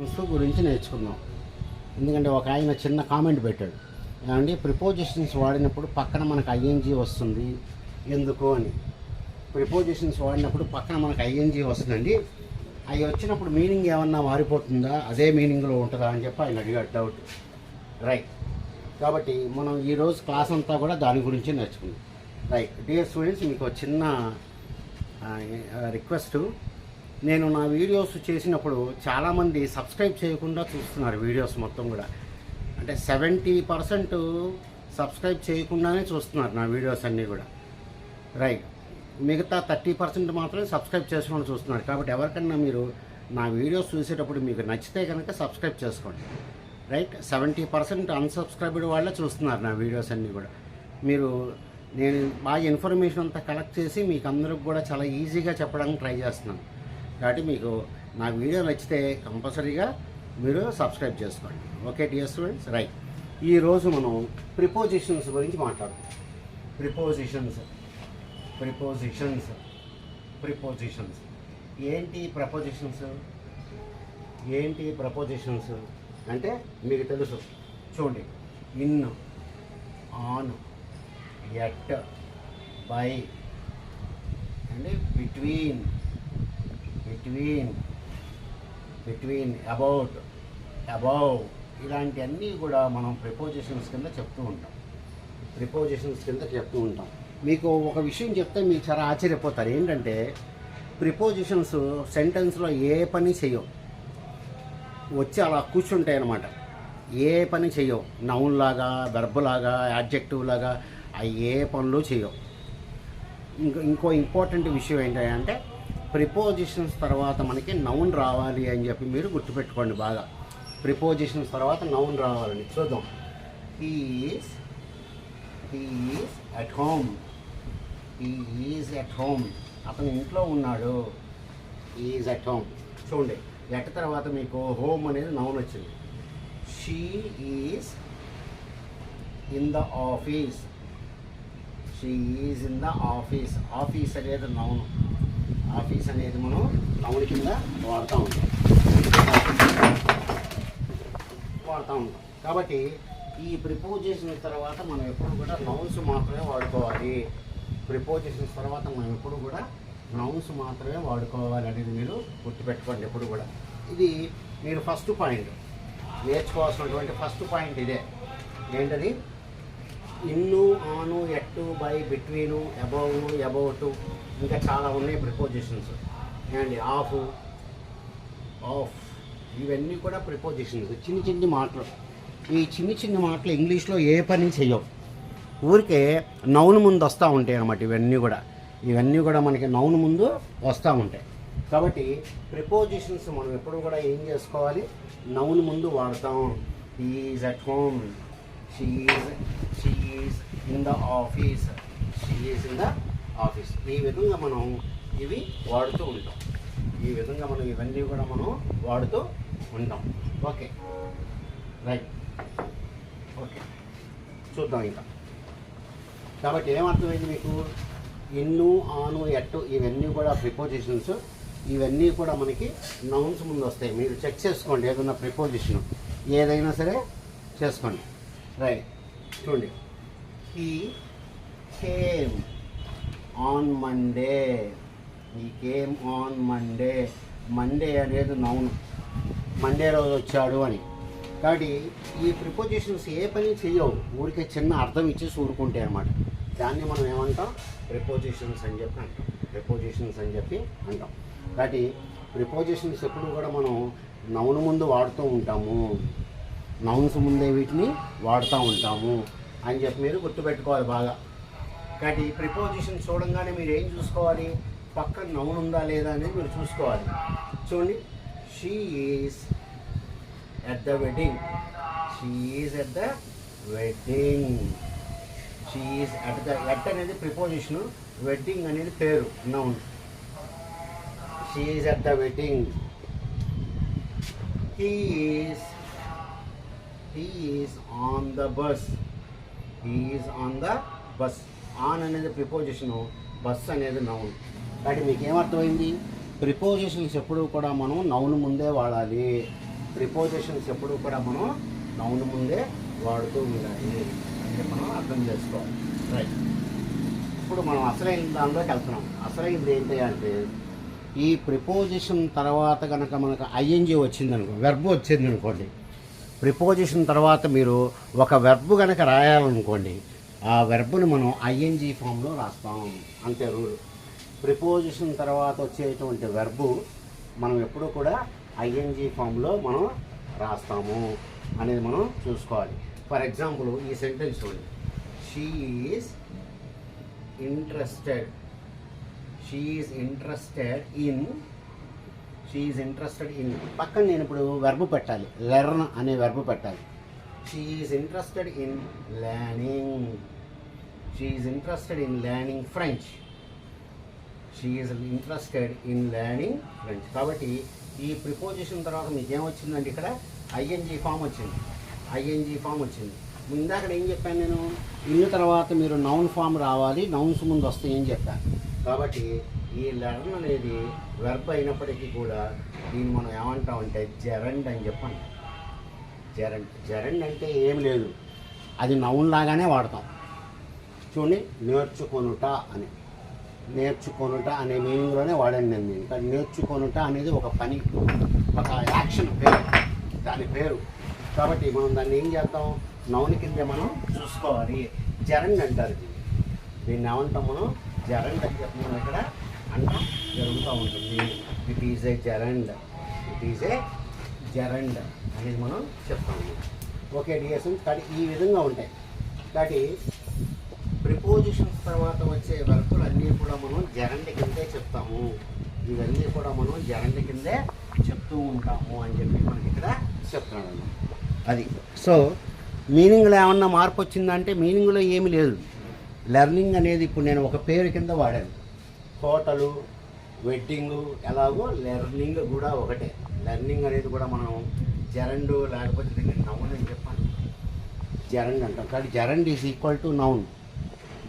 గురించి నేర్చుకుందాం. ఎందుకంటే ఒక ఆయన చిన్న కామెంట్ పెట్టాడు. ఏమంటే ప్రిపోజిషన్స్ వాడినప్పుడు పక్కన మనకు ఐఎన్జీ వస్తుంది. ఎందుకు అని. ప్రిపోజిషన్స్ వాడినప్పుడు పక్కన మనకు ఐఎన్జీ వస్తుందండి. అవి వచ్చినప్పుడు మీనింగ్ ఏమన్నా మారిపోతుందా? అదే మీనింగ్లో ఉంటుందా? అని చెప్పి ఆయన అడిగాడు. డౌట్ రైట్ కాబట్టి మనం ఈరోజు క్లాస్ అంతా కూడా దాని గురించి నేర్చుకుందాం. రైట్ డియర్ స్టూడెంట్స్ మీకు చిన్న రిక్వెస్ట్ నేను నా వీడియోస్ చేసినప్పుడు చాలామంది సబ్స్క్రైబ్ చేయకుండా చూస్తున్నారు వీడియోస్ మొత్తం కూడా. అంటే సెవెంటీ పర్సెంట్ సబ్స్క్రైబ్ చేయకుండానే చూస్తున్నారు నా వీడియోస్ అన్నీ కూడా. రైట్. మిగతా థర్టీ పర్సెంట్ మాత్రమే సబ్స్క్రైబ్ చేసుకొని చూస్తున్నారు. కాబట్టి ఎవరికన్నా మీరు నా వీడియోస్ చూసేటప్పుడు మీకు నచ్చితే కనుక సబ్స్క్రైబ్ చేసుకోండి. రైట్. సెవెంటీ పర్సెంట్ అన్సబ్స్క్రైబ్డ్ వాళ్ళే చూస్తున్నారు నా వీడియోస్ అన్నీ కూడా. మీరు నేను బాగా ఇన్ఫర్మేషన్ అంతా కలెక్ట్ చేసి మీకు అందరికి కూడా చాలా ఈజీగా చెప్పడానికి ట్రై చేస్తున్నాను. కాబట్టి మీకు నా వీడియో నచ్చితే కంపల్సరీగా మీరు సబ్స్క్రైబ్ చేసుకోండి. Okay dear students? రైట్. ఈరోజు మనం ప్రిపోజిషన్స్ గురించి మాట్లాడుతాం ప్రిపోజిషన్స్. ప్రిపోజిషన్స్. ప్రిపోజిషన్స్. ఏంటి ప్రపోజిషన్స్? ఏంటి ప్రపోజిషన్స్? అంటే మీకు తెలుసు. చూడండి. In on at by and between between between about above ఇలాంటివన్నీ కూడా మనం ప్రిపోజిషన్స్ కింద చెప్తూ ఉంటాం. ప్రిపోజిషన్స్ కింద చెప్తూ ఉంటాం. మీకు ఒక విషయం చెప్తే మీరు చాలా ఆశ్చర్యపోతారు. ఏంటంటే ప్రిపోజిషన్స్ సెంటెన్స్లో ఏ పని చేయవు వచ్చి అలా కూర్చుంటాయి అన్నమాట. ఏ పని చేయవు నౌన్ లాగా వెర్బ్ లాగా యాడ్జెక్టివ్ లాగా అవి ఏ పనులు చేయవు ఇంకో ఇంకో ఇంపార్టెంట్ విషయం ఏంటంటే ప్రిపోజిషన్స్ తర్వాత మనకి నౌన్ రావాలి అని చెప్పి మీరు గుర్తుపెట్టుకోండి బాగా. ప్రిపోజిషన్స్ తర్వాత నౌన్ రావాలని చూద్దాం. He's he's at home he's at home అతను ఇంట్లో ఉన్నాడు. ఈజ్ అట్ హోమ్ చూడండి ఎట్ తర్వాత మీకు హోమ్ అనేది నౌన్ వచ్చింది. She is in the office she is in the office office అనేది నౌన్. ఆ ఆఫీస్ అనేది మనం నౌన్ కింద వాడుతూ ఉంటాం. వాడుతూ ఉంటాం. కాబట్టి ఈ ప్రిపోజ్ చేసిన తర్వాత మనం ఎప్పుడు కూడా నౌన్స్ మాత్రమే వాడుకోవాలి. ప్రిపోజ్ చేసిన తర్వాత మనం ఎప్పుడు కూడా నౌన్స్ మాత్రమే వాడుకోవాలి అనేది మీరు గుర్తుపెట్టుకోండి ఎప్పుడు కూడా. ఇది మీరు ఫస్ట్ పాయింట్ నేర్చుకోవాల్సినటువంటి ఫస్ట్ పాయింట్ ఇదే. ఏంటది? ఇన్ను ఆను ఎట్టు బై బిట్వీను అబౌవ్ అబౌట్. ఇంకా చాలా ఉన్నాయి ప్రిపోజిషన్స్ అండ్ ఆఫ్ ఆఫ్ ఇవన్నీ కూడా ప్రిపోజిషన్స్ చిన్ని చిన్ని మాటలు. ఈ చిన్ని చిన్ని మాటలు ఇంగ్లీష్లో ఏ పని చేయవు ఊరికే నౌన్ ముందు వస్తూ ఉంటాయి అన్నమాట ఇవన్నీ కూడా. ఇవన్నీ కూడా మనకి నౌన్ ముందు వస్తూ ఉంటాయి. కాబట్టి ప్రిపోజిషన్స్ మనం ఎప్పుడు కూడా ఏం చేసుకోవాలి? నౌన్ ముందు వాడతాం. Is at home she's she's in the office she's in the office. ఈ విధంగా మనం ఇవి వాడుతూ ఉంటాం. ఈ విధంగా మనం ఇవన్నీ కూడా మనం వాడుతూ ఉంటాం. ఓకే. రైట్. ఓకే. చూద్దాం ఇంకా. కాబట్టి ఏమర్థమైంది మీకు? ఇన్ను ఆను ఎట్టు ఇవన్నీ కూడా ప్రిపోజిషన్స్ ఇవన్నీ కూడా మనకి నౌన్స్ ముందు వస్తాయి. మీరు చెక్ చేసుకోండి ఏదైనా ప్రిపోజిషన్. ఏదైనా సరే చేసుకోండి. రైట్. చూడండి. He came on Monday he came on Monday Monday అనేది నౌన్ మండే రోజు వచ్చాడు అని. కాబట్టి ఈ ప్రిపోజిషన్స్ ఏ పని చేయవు. ఊరికే చిన్న అర్థం ఇచ్చేసి ఊరుకుంటాయి అనమాట దాన్ని మనం ఏమంటాం? ప్రిపోజిషన్స్ అని చెప్పి అంటాం. ప్రిపోజిషన్స్ అని చెప్పి అంటాం. కాబట్టి ప్రిపోజిషన్స్ ఎప్పుడు కూడా మనం నౌన్ ముందు వాడుతూ ఉంటాము. నౌన్స్ ముందే వీటిని వాడుతూ ఉంటాము. అని చెప్పి మీరు గుర్తుపెట్టుకోవాలి బాగా. కాబట్టి ప్రిపోజిషన్ చూడంగానే మీరు ఏం చూసుకోవాలి? పక్కన నౌన్ ఉందా లేదా అనేది మీరు చూసుకోవాలి. చూడండి. She is at the wedding she is at the wedding she is at the at అనేది ప్రిపోజిషన్ వెడ్డింగ్ అనేది పేరు noun she is at the wedding he is he is on the bus he is on the bus on అనేది preposition bus అనేది noun. కాబట్టి మీకు ఏమర్థమైంది prepositions ఎప్పుడు కూడా మనం నౌన్ ముందే వాడాలి. ప్రిపోజిషన్స్ ఎప్పుడు కూడా మనం నౌన్ ముందే వాడుతూ ఉండాలి. అంటే మనం అర్థం చేసుకోవాలి. రైట్ ఇప్పుడు మనం అసలైన దానిలోకి వెళ్తున్నాం. అసలైనది ఏంటి అంటే ఈ ప్రిపోజిషన్ తర్వాత కనుక మనకు ఐఎన్జి వచ్చిందనుకో వెర్బ్ వచ్చింది అనుకోండి ప్రిపోజిషన్ తర్వాత మీరు ఒక వెర్బ్ కనుక రాయాలనుకోండి ఆ వెర్బ్ను మనం ఐఎన్జి ఫామ్లో రాస్తాం. అంతే రూల్ ప్రిపోజిషన్ తర్వాత వచ్చేటువంటి వెర్బు మనం ఎప్పుడూ కూడా ఐఎన్జి ఫామ్లో మనం రాస్తాము అనేది మనం చూసుకోవాలి. ఫర్ ఎగ్జాంపుల్ ఈ సెంటెన్స్ చూడండి. She is interested she is interested in she is interested in పక్కన నేను ఇప్పుడు వెర్బ్ పెట్టాలి. లెర్న్ అనే వెర్బ్ పెట్టాలి. She is interested in learning she is interested in learning French she is interested in learning French కాబట్టి ఈ preposition తర్వాత మీకు ఏమొచ్చిందండి ఇక్కడ? ఐఎన్జీ ఫామ్ వచ్చింది. ఐఎన్జీ ఫామ్ వచ్చింది. ఇందాక ఏం చెప్పాను నేను? ఇల్లు తర్వాత మీరు నౌన్ ఫామ్ రావాలి నౌన్స్ ముందు వస్తాయని చెప్పాను కాబట్టి ఈ లెర్న్ అనేది వెర్బ్ అయినప్పటికీ కూడా దీన్ని మనం ఏమంటామంటే జెరండ్ అని చెప్పండి. జెరండ్ జెరండ్ అంటే ఏం లేదు. అది నౌన్ లాగానే వాడతాం. చూడండి నేర్చుకొనుట అని. నేర్చుకొనుట అనే మీనింగ్లోనే వాడండి నేను దీన్ని. కానీ నేర్చుకొనుట అనేది ఒక పని ఒక యాక్షన్ పేరు. దాని పేరు. కాబట్టి మనం దాన్ని ఏం చేద్దాం? నౌని కింద మనం చూసుకోవాలి. జరండ్ అంటారు దీన్ని. దీన్ని ఏమంటాం మనం జరండ్ అని చెప్పి మనం ఇక్కడ అంటాం. జరుగుతూ ఉంటుంది. It is a gerund it is a gerund అనేది మనం చెప్తాము ఓకే డిఎస్ కాబట్టి ఈ విధంగా ఉంటాయి. కాబట్టి ప్రిపోజిషన్స్ తర్వాత వచ్చే వర్కులు అన్నీ కూడా మనం జరండి కిందే చెప్తాము. ఇవన్నీ కూడా మనం జరండి కిందే చెప్తూ ఉంటాము అని చెప్పి మనకి ఇక్కడ చెప్తున్నాడు. అది. సో మీనింగ్లో ఏమన్నా మార్పు వచ్చిందంటే మీనింగ్లో ఏమీ లేదు. లెర్నింగ్ అనేది ఇప్పుడు నేను ఒక పేరు కింద వాడాను. హోటలు వెడ్డింగ్ ఎలాగో లెర్నింగ్ కూడా ఒకటే. లెర్నింగ్ అనేది కూడా మనం జరండు లేకపోతే దీన్ని నౌన్ అని చెప్పాను జరండ్ అంటాం. కాబట్టి gerund is equal to noun.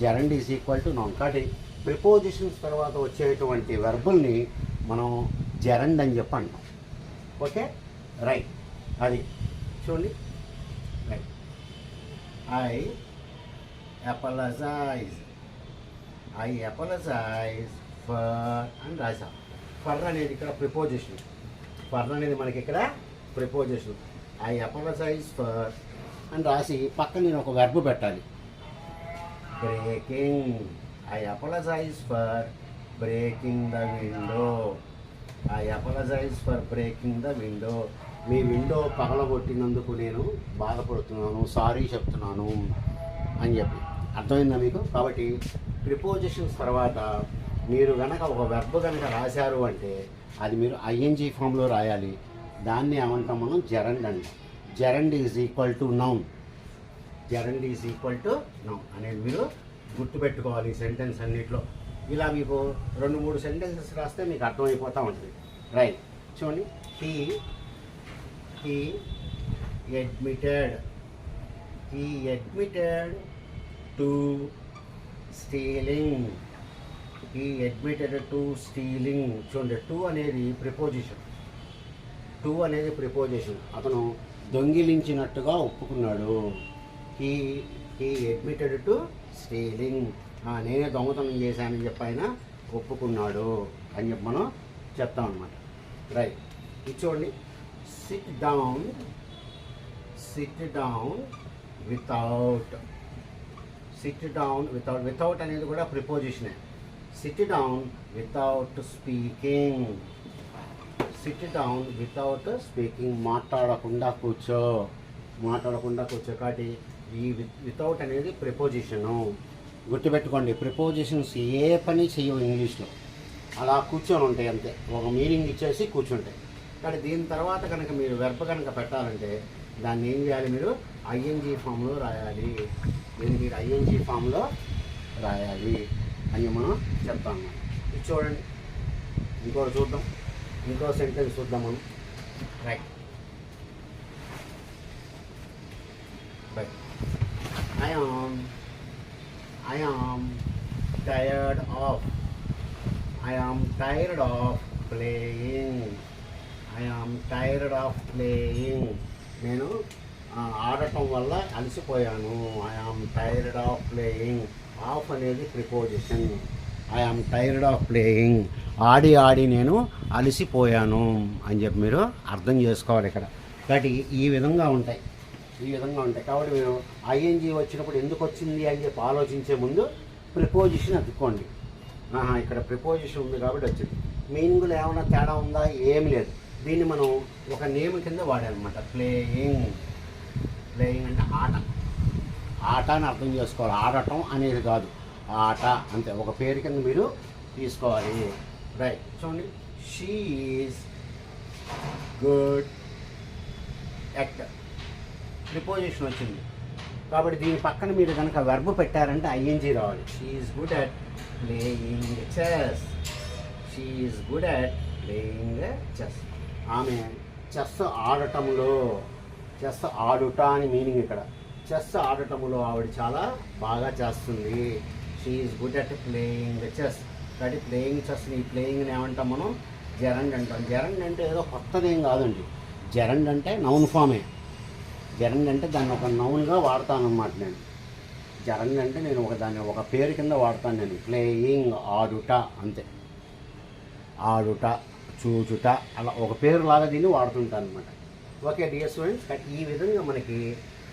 Gerund is equal to noun కాబట్టి ప్రిపోజిషన్స్ తర్వాత వచ్చేటువంటి వెర్బుల్ని మనం జరండ్ అని చెప్పి అంటాం ఓకే రైట్ అది చూడండి. Right I apologize I apologize for అని రాసాం ఫర్ అనేది ఇక్కడ ప్రిపోజిషన్ ఫర్ అనేది మనకి ఇక్కడ ప్రిపోజిషన్ ఐ అపలజైజ్ ఫర్ అని రాసి పక్కన నేను ఒక వెర్బ్ పెట్టాలి. Breaking I apologize for breaking the window I apologize for breaking the window me window పగలగొట్టినందుకు నేను బాధపడుతున్నాను సారీ చెప్తున్నాను అని చెప్పి. అర్థమైందా మీకు? కాబట్టి ప్రిపోజిషన్స్ తర్వాత మీరు కనుక ఒక వెర్బ్ కనుక రాశారు అంటే అది మీరు ఐఎన్జీ ఫామ్లో రాయాలి. దాన్ని ఏమంటాం మనం? జరండ్ అండి gerund is equal to noun gerund is equal to noun అనేది మీరు గుర్తుపెట్టుకోవాలి ఈ సెంటెన్స్ అన్నింటిలో. ఇలా మీకు రెండు మూడు సెంటెన్సెస్ రాస్తే మీకు అర్థమైపోతూ ఉంటుంది. రైట్ చూడండి. He he admitted he admitted to stealing he admitted to stealing చూడండి. టూ అనేది ప్రిపోజిషన్ టూ అనేది ప్రిపోజిషన్ అతను దొంగిలించినట్టుగా ఒప్పుకున్నాడు. He he admitted to stealing నేనే దొంగతనం చేశానని చెప్పి ఆయన ఒప్పుకున్నాడు అని చెప్పి మనం చెప్తాం అనమాట రైట్ ఇది చూడండి. Sit down sit down without sit down without without అనేది కూడా ప్రిపోజిషనే sit down without speaking sit down without speaking మాట్లాడకుండా కూర్చో. మాట్లాడకుండా కూర్చో. కాబట్టి ఈ వితౌట్ అనేది ప్రిపోజిషను గుర్తుపెట్టుకోండి. ప్రిపోజిషన్స్ ఏ పని చెయ్యవు ఇంగ్లీష్లో. అలా కూర్చొని ఉంటాయి అంతే. ఒక మీనింగ్ ఇచ్చేసి కూర్చుంటాయి. కానీ దీని తర్వాత కనుక మీరు వెర్బ్ కనుక పెట్టాలంటే దాన్ని ఏం చేయాలి మీరు? ఐఎన్జీ ఫామ్లో రాయాలి. దీన్ని మీరు ఐఎన్జీ ఫామ్లో రాయాలి. అని మనం చెప్తాము ఇది చూడండి. ఇంకోటి చూద్దాం. ఇంకో సెంటెన్స్ చూద్దాం మనం. Right by I am I am tired of I am tired of playing I am tired of playing నేను ఆడటం వల్ల అలసిపోయాను. I am tired of playing of అనేది preposition I am tired of playing ఆడి ఆడి నేను అలసిపోయాను అని చెప్పి మీరు అర్థం చేసుకోవాలి ఇక్కడ. కాబట్టి ఈ విధంగా ఉంటాయి. ఈ విధంగా ఉంటాయి. కాబట్టి మీరు ఐఎన్జి వచ్చినప్పుడు ఎందుకు వచ్చింది అని చెప్పి ఆలోచించే ముందు ప్రిపోజిషన్ అతుక్కోండి. ఆహా, ఇక్కడ ప్రిపోజిషన్ ఉంది కాబట్టి వచ్చింది. మీనింగ్లో ఏమైనా తేడా ఉందా? ఏం లేదు. దీన్ని మనం ఒక నేమ్ కింద వాడాలన్నమాట ప్లేయింగ్ ప్లేయింగ్ అంటే ఆట. ఆట అని అర్థం చేసుకోవాలి. ఆడటం అనేది కాదు. ఆట అంతే. ఒక పేరు కింద మీరు తీసుకోవాలి. రైట్ చూడండి. She is good actor preposition వచ్చింది. కాబట్టి దీని పక్కన మీరు కనుక వెర్బ్ పెట్టారంటే ఐఎన్జీ రావాలి. She's good at playing chess she's good at playing chess ఆమె చెస్ ఆడటంలో చెస్ ఆడుట అని మీనింగ్ ఇక్కడ. చెస్ ఆడటంలో ఆవిడ చాలా బాగా చేస్తుంది. She's good at playing chess కాబట్టి ప్లేయింగ్ చెస్ని ఈ ప్లేయింగ్ని ఏమంటాం మనం? జరండ్ అంటాం. జరండ్ అంటే ఏదో కొత్తదేం కాదండి. జరండ్ అంటే నౌన్ ఫామే జరండ్ అంటే దాన్ని ఒక నౌన్గా వాడతాను నేను. జరండ్ అంటే నేను ఒక దాన్ని ఒక పేరు కింద వాడతాను నేను. ప్లేయింగ్ ఆడుట అంతే. ఆడుట చూచుట అలా ఒక పేరు లాగా దీన్ని వాడుతుంటాను అనమాట ఓకే డియర్ స్టూడెంట్స్ బట్ ఈ విధంగా మనకి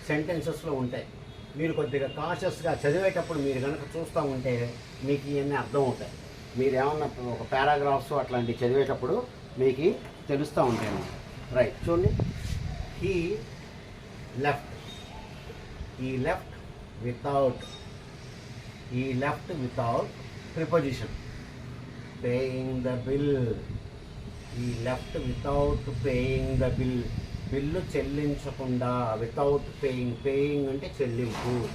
సెంటెన్సెస్లో ఉంటాయి. మీరు కొద్దిగా కాషియస్గా చదివేటప్పుడు మీరు కనుక చూస్తూ ఉంటే మీకు ఇవన్నీ అర్థం అవుతాయి మీరు ఏమన్నా ఒక పారాగ్రాఫ్స్ అట్లాంటివి చదివేటప్పుడు మీకు తెలుస్తూ ఉంటాయి రైట్ చూడండి. He left he left without he left without preposition paying the bill he left without paying the bill bill చెల్లించకుండా వితౌట్ పేయింగ్ పేయింగ్ అంటే చెల్లింపు.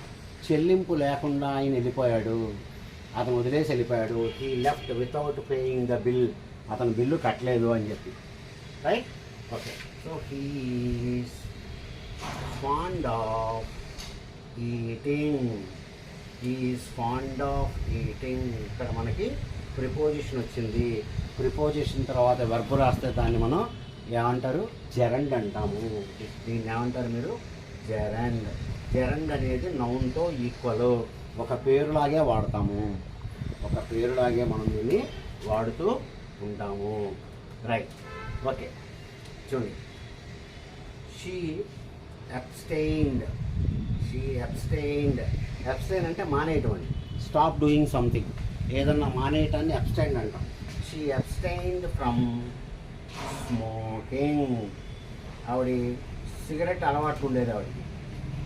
చెల్లింపు లేకుండా ఆయన వెళ్ళిపోయాడు. అతను వదిలేసి వెళ్ళిపోయాడు. He left without paying the bill అతను బిల్లు కట్టలేదు అని చెప్పి. Right okay so he's fond of eating is fond of eating. ఇక్కడ మనకి ప్రిపోజిషన్ వచ్చింది. ప్రిపోజిషన్ తర్వాత వెర్బ్ రాస్తే దాన్ని మనం ఏమంటారు జెరండ్ అంటాము. దీన్ని ఏమంటారు మీరు? జెరండ్. జెరండ్ అనేది నౌన్తో ఈక్వల్. ఒక పేరులాగే వాడతాము. ఒక పేరులాగే మనం దీన్ని వాడుతూ ఉంటాము. రైట్. ఓకే. చూడండి. She abstained she abstained abstain అంటే మానేయటం స్టాప్ డూయింగ్ సంథింగ్ ఏదన్నా మానేయటాన్ని అబ్స్టైన్ అంటాం. షీ అబ్స్టైన్డ్ ఫ్రమ్ స్మోకింగ్ ఆవిడ సిగరెట్ అలవాటు ఉండేది ఆవిడకి.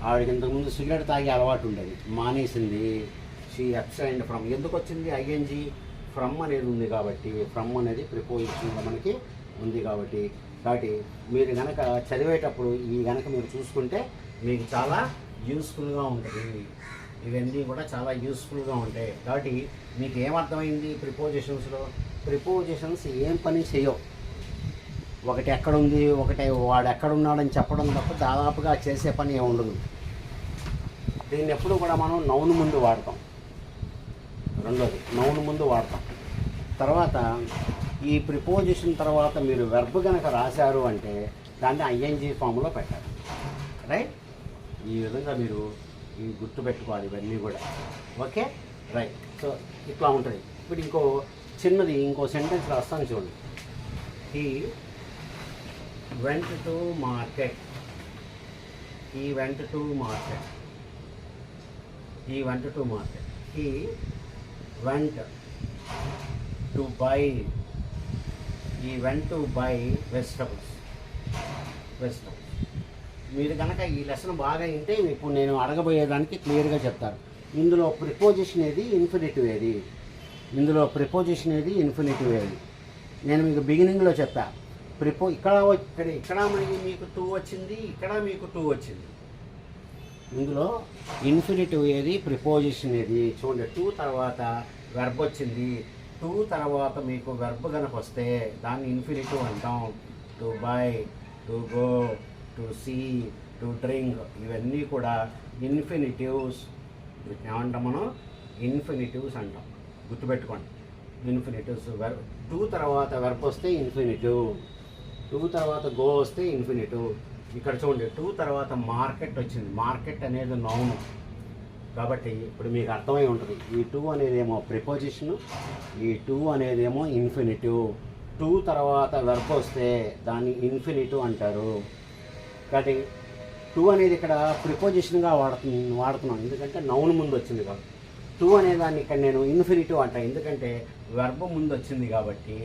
ఆవిడకి ఇంతకుముందు సిగరెట్ తాగే అలవాటు ఉండేది. మానేసింది. షీ అబ్స్టైన్డ్ ఫ్రమ్ ఎందుకు వచ్చింది ఐఎన్జి ఫ్రమ్ అనేది ఉంది కాబట్టి. ఫ్రమ్ అనేది ప్రిపోజిషన్గా మనకి ఉంది కాబట్టి. కాబట్టి మీరు కనుక చదివేటప్పుడు ఈ కనుక మీరు చూసుకుంటే మీకు చాలా యూస్ఫుల్గా ఉంటుంది. ఇవన్నీ కూడా చాలా యూస్ఫుల్గా ఉంటాయి. కాబట్టి మీకు ఏమర్థమైంది ప్రిపోజిషన్స్లో ప్రిపోజిషన్స్ ఏం పని చేయవు. ఒకటి ఎక్కడుంది ఒకటి వాడు ఎక్కడున్నాడని చెప్పడం తప్ప దాదాపుగా చేసే పని ఏమి ఉండదు. దీన్ని ఎప్పుడు కూడా మనం నౌను ముందు వాడతాం. రెండోది నౌను ముందు వాడతాం. తర్వాత ఈ ప్రిపోజిషన్ తర్వాత మీరు వెర్బ్ కనుక రాశారు అంటే దాన్ని ఐఎన్జీ ఫామ్లో పెట్టాలి రైట్ ఈ విధంగా మీరు ఈ గుర్తుపెట్టుకోవాలి ఇవన్నీ కూడా. ఓకే రైట్ సో ఇట్లా ఉంటుంది. ఇప్పుడు ఇంకో చిన్నది ఇంకో సెంటెన్స్ రాస్తాను చూడండి. He went to market he went to market he went to market he went to buy he went to buy vegetables vegetables మీరు కనుక ఈ లెసన్ బాగా వింటే ఇప్పుడు నేను అడగబోయేదానికి క్లియర్గా చెప్తారు ఇందులో ప్రిపోజిషన్ ఏది ఇన్ఫినిటివ్ ఏది? ఇందులో ప్రిపోజిషన్ ఏది ఇన్ఫినిటివ్ ఏది? నేను మీకు బిగినింగ్లో చెప్పా. ప్రిపో ఇక్కడ ఇక్కడ ఇక్కడ మనకి మీకు టూ వచ్చింది ఇక్కడ మీకు టూ వచ్చింది. ఇందులో ఇన్ఫినిటివ్ ఏది ప్రిపోజిషన్ ఏది? చూడండి టూ తర్వాత వెర్బ్ వచ్చింది. టూ తర్వాత మీకు వెర్బ్ కనుక వస్తే దాన్ని ఇన్ఫినిటివ్ అంటాం. To buy to go to see to drink ఇవన్నీ కూడా ఇన్ఫినిటివ్స్ ఏమంటాం మనం? ఇన్ఫినిటివ్స్ అంటాం. గుర్తుపెట్టుకోండి. ఇన్ఫినిటివ్స్ వెర్ టూ తర్వాత వెర్బ్ వస్తే ఇన్ఫినిటివ్ టూ తర్వాత గో వస్తే ఇన్ఫినిటివ్ ఇక్కడ చూడండి టూ తర్వాత మార్కెట్ వచ్చింది. మార్కెట్ అనేది నౌను కాబట్టి ఇప్పుడు మీకు అర్థమై ఉంటుంది. ఈ టూ అనేదేమో ప్రిపోజిషన్ ఈ టూ అనేదేమో ఇన్ఫినిటివ్ టూ తర్వాత వెర్బ్ వస్తే దాన్ని ఇన్ఫినిటివ్ అంటారు. కాబట్టి టూ అనేది ఇక్కడ ప్రిపోజిషన్గా వాడుతు వాడుతున్నాను ఎందుకంటే నౌన్ ముందు వచ్చింది కాబట్టి. టూ అనే దాన్ని ఇక్కడ నేను ఇన్ఫినిటివ్ అంట. ఎందుకంటే వెర్బ్ ముందు వచ్చింది కాబట్టి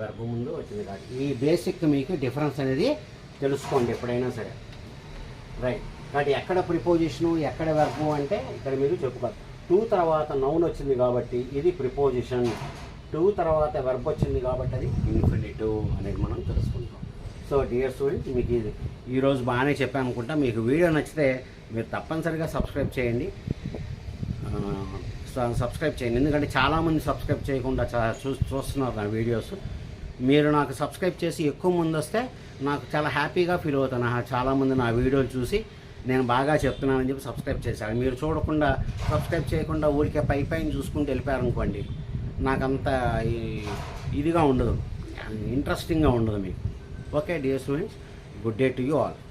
వెర్బ్ ముందు వచ్చింది కాబట్టి. ఈ బేసిక్ మీకు డిఫరెన్స్ అనేది తెలుసుకోండి ఎప్పుడైనా సరే. రైట్ కాబట్టి ఎక్కడ ప్రిపోజిషను ఎక్కడ వెర్బు అంటే ఇక్కడ మీరు చెప్పుకోవాలి. టూ తర్వాత నౌన్ వచ్చింది కాబట్టి ఇది ప్రిపోజిషన్ టూ తర్వాత వెర్బ్ వచ్చింది కాబట్టి అది ఇన్ఫినిటివ్ అనేది మనం తెలుసుకుంటాం. సో డియర్ స్టూడెంట్స్ మీకు ఇది ఈరోజు బాగానే చెప్పాను అనుకుంటా. మీకు వీడియో నచ్చితే మీరు తప్పనిసరిగా సబ్స్క్రైబ్ చేయండి. సబ్స్క్రైబ్ చేయండి. ఎందుకంటే చాలామంది సబ్స్క్రైబ్ చేయకుండా చూ చూస్తున్నారు నా వీడియోస్. మీరు నాకు సబ్స్క్రైబ్ చేసి ఎక్కువ ముందు వస్తే నాకు చాలా హ్యాపీగా ఫీల్ అవుతాను. చాలామంది నా వీడియోలు చూసి నేను బాగా చెప్తున్నానని చెప్పి సబ్స్క్రైబ్ చేశారు. మీరు చూడకుండా సబ్స్క్రైబ్ చేయకుండా ఊరికే పై పైన చూసుకుంటూ వెళ్ళిపోయారనుకోండి నాకంత ఈ- ఇదిగా ఉండదు. ఇంట్రెస్టింగ్గా ఉండదు మీకు. Okay dear students good day to you all.